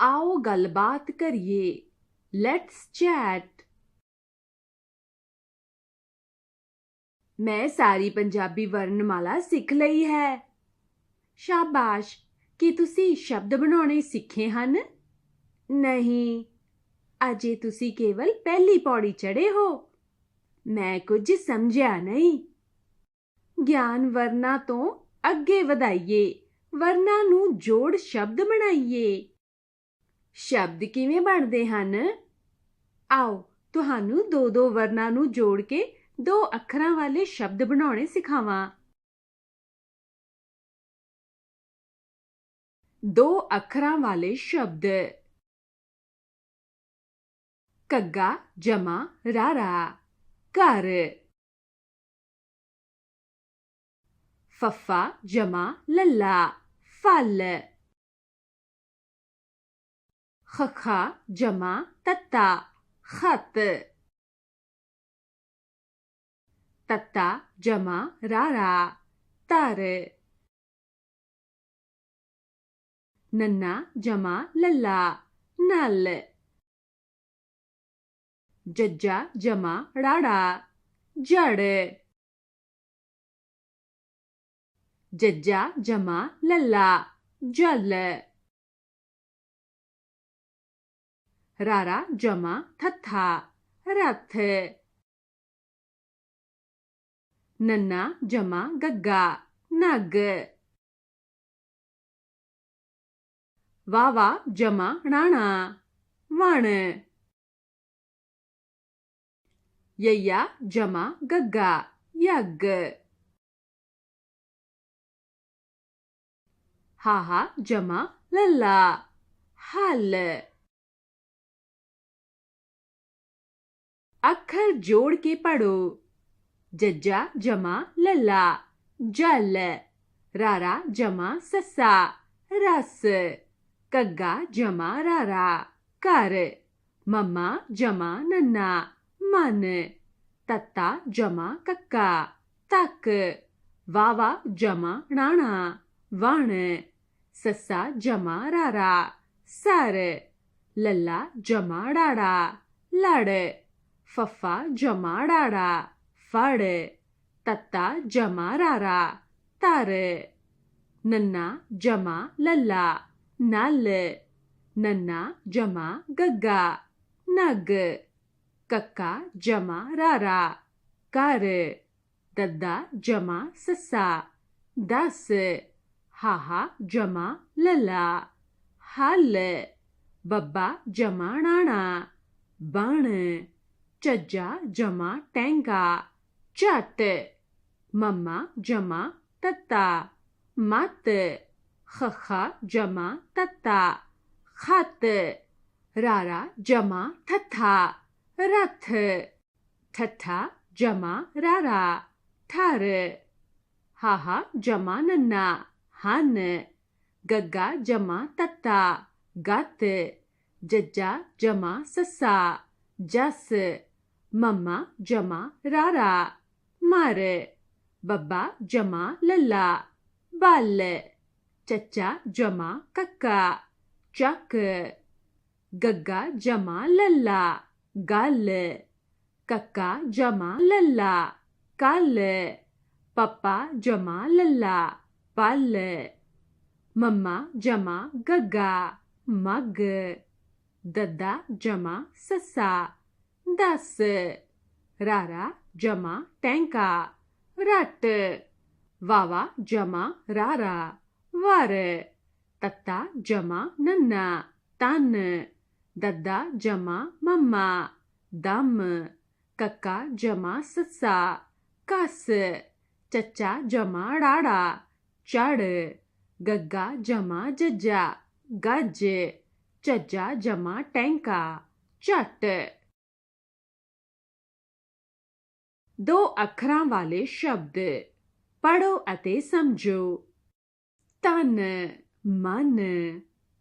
ਆਓ ਗੱਲਬਾਤ ਕਰੀਏ। ਲੈਟਸ ਚੈਟ ਮੈਂ ਸਾਰੀ ਪੰਜਾਬੀ ਵਰਣਮਾਲਾ ਸਿੱਖ ਲਈ ਹੈ। ਸ਼ਾਬਾਸ਼, ਕੀ ਤੁਸੀਂ ਸ਼ਬਦ ਬਣਾਉਣੇ ਸਿੱਖੇ ਹਨ? ਨਹੀਂ, ਅਜੇ ਤੁਸੀਂ ਕੇਵਲ ਪਹਿਲੀ ਪੌੜੀ ਚੜੇ ਹੋ। ਮੈਂ ਕੁਝ ਸਮਝਿਆ ਨਹੀਂ। ਗਿਆਨ ਵਰਨਾ ਤੋਂ ਅੱਗੇ ਵਧਾਈਏ। ਵਰਨਾ ਨੂੰ ਜੋੜ ਸ਼ਬਦ ਬਣਾਈਏ। ਸ਼ਬਦ ਕਿਵੇਂ ਬਣਦੇ ਹਨ? ਆਓ, ਤੁਹਾਨੂੰ ਦੋ ਦੋ ਵਰਨਾਂ ਨੂੰ ਜੋੜ ਕੇ ਦੋ ਅੱਖਰਾਂ ਵਾਲੇ ਸ਼ਬਦ ਬਣਾਉਣੇ ਸਿਖਾਵਾਂ। ਦੋ ਅੱਖਰਾਂ ਵਾਲੇ ਸ਼ਬਦ। ਕੱਗਾ ਜਮਾ, ਰਾਰਾ। ਘਰ। ਫੱਫਾ, ਜਮਾ, ਲੱਲਾ। ਫਲ। खखा जमा तत्ता खत तत्ता जमा रारा तर नन्ना जमा लल्ला नल जज्जा जमा राड़ा जड़ जज्जा जमा लल्ला जल रारा, जमा, थत्था, रथ। नन्ना, जमा, गग्गा, नग। वावा, जमा, राणा, वण। यया जमा, गग्गा यग हाहा, जमा, लल्ला, हल। अक्षर जोड़ के पढ़ो। जज्जा जमा लल्ला जल। रारा जमा ससा, रस। कग्गा जमा रारा, कर। मम्मा जमा नन्ना, मन। तत्ता जमा कक्का, तक। वावा जमा नाना वण। सस्सा जमा रारा, सर। लल्ला जमा डाड़ा, लड़। फफा जमा डाड़ा फड़ तत्ता जमा रारा तर नन्ना जमा लल्ला नल नन्ना जमा गग्गा नग कक्का जमा रारा कर दद्दा जमा सस्सा दस हाहा जमा लल्ला हल बब्बा जमा नाना बण चज्जा, जमा, टेंगा चत मम्मा, जमा, तत्ता, मत, खखा, जमा, तत्ता, खत, रारा, जमा थथा रथ थथा जमा, रारा, थर, हाहा, जमा, नन्ना, हन, गग्गा, जमा, तत्ता, गत, जज्जा, जमा ससा जस ಮಮ್ಮ, ಜಮ, ರಾರ, ಮಾರೆ, ಬಬ್ಬ, ಜಮ, ಲಲ್ಲ ಬಾಲ್ಲೆ ಚಚ್ಚ, ಜಮ, ಕಕ್ಕ, ಚಕ್, ಗಗ್ಗ, ಜಮ, ಲಲ್ಲ, ಗಾಲ್, ಕಕ್ಕ, ಜಮ, ಲಲ್ಲ, ಕಾಲ್, ಪಪ್ಪ, ಜಮ, ಲಲ್ಲ, ಪಾಲ್, ಮಮ್ಮ, ಜಮ, ಗಗ್ಗ, ಮಗ್, ದದ್ದ, ಜಮ, ಸಸ್ಸ. दस, रारा, जमा, टैंका, रट, वावा, जमा, रारा, वर, तत्ता, जमा, नन्ना, तन, दद्दा, जमा, मम्मा, दम, कक्का, जमा, सस्सा, कस चचा जमा राड़ा चढ़, गग्गा, जमा, जज्जा गज चज्जा, जमा, टैंका, चट। ਦੋ ਅੱਖਰਾਂ ਵਾਲੇ ਸ਼ਬਦ ਪੜੋ ਅਤੇ ਸਮਝੋ ਤਨ ਮਨ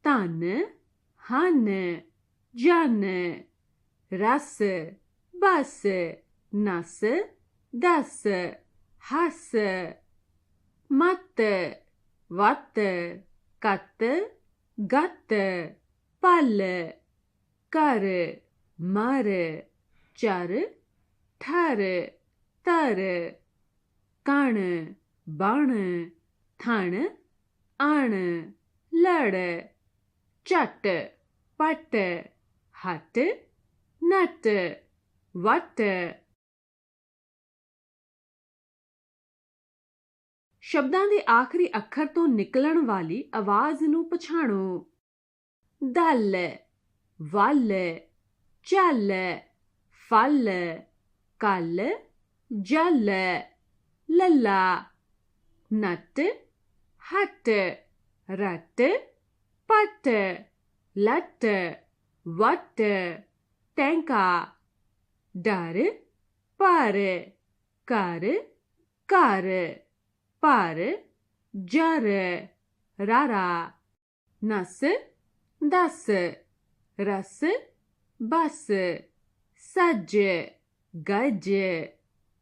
ਤਨ ਹਨ ਜਨ ਰਸ ਬਸ ਨਸ ਦਸ ਹਸ ਮਤ ਵਤ ਕਤ ਗਤ ਪਲ ਕਰ ਮਰ ਚਰ ਠਰ ਤਰ ਕਣ, ਬਣ, ਥਣ ਅਣ ਲੜ, ਝਟ, ਪਟ, ਹਟ, ਨਟ, ਵਟ। ਸ਼ਬਦਾਂ ਦੇ ਆਖਰੀ ਅੱਖਰ ਤੋਂ ਨਿਕਲਣ ਵਾਲੀ ਆਵਾਜ਼ ਨੂੰ ਪਛਾਣੋ। ਦਲ, ਵੱਲ ਚੱਲ ਫਲ, ਕੱਲ ஜல்ல லல்லா நட்டு ஹட்டு ரட்டு பட்டு லட்டு வட்டு டேங்கா டரு பாரு கரு காரு பாரு ஜரு ரரா நசு தசு ரசு பசு சஜ்ஜு गज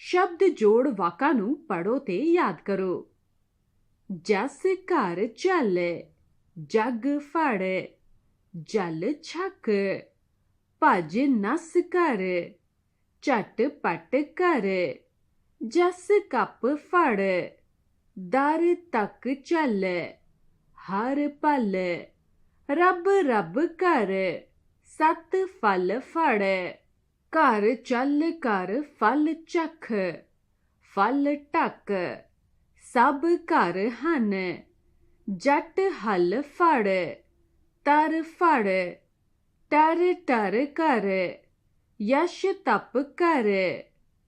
શબ્દ જોડ વાકાનું પડો તે યાદ કરો જસ કર ચાલે જગ ફાડે જલ છક ભજ નસ કર ચટ પટ કર જસ કપ ફાડે દર તક ચાલે હર પલ रब रब कर, सत फल फड़। कर चल कर फल चख, फल टक। सब कर हन, जट हल फड़। तर फड़ टर टर कर। यश तप कर,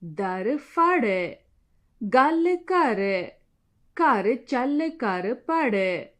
दर फड़। गल कर कर चल कर पड़।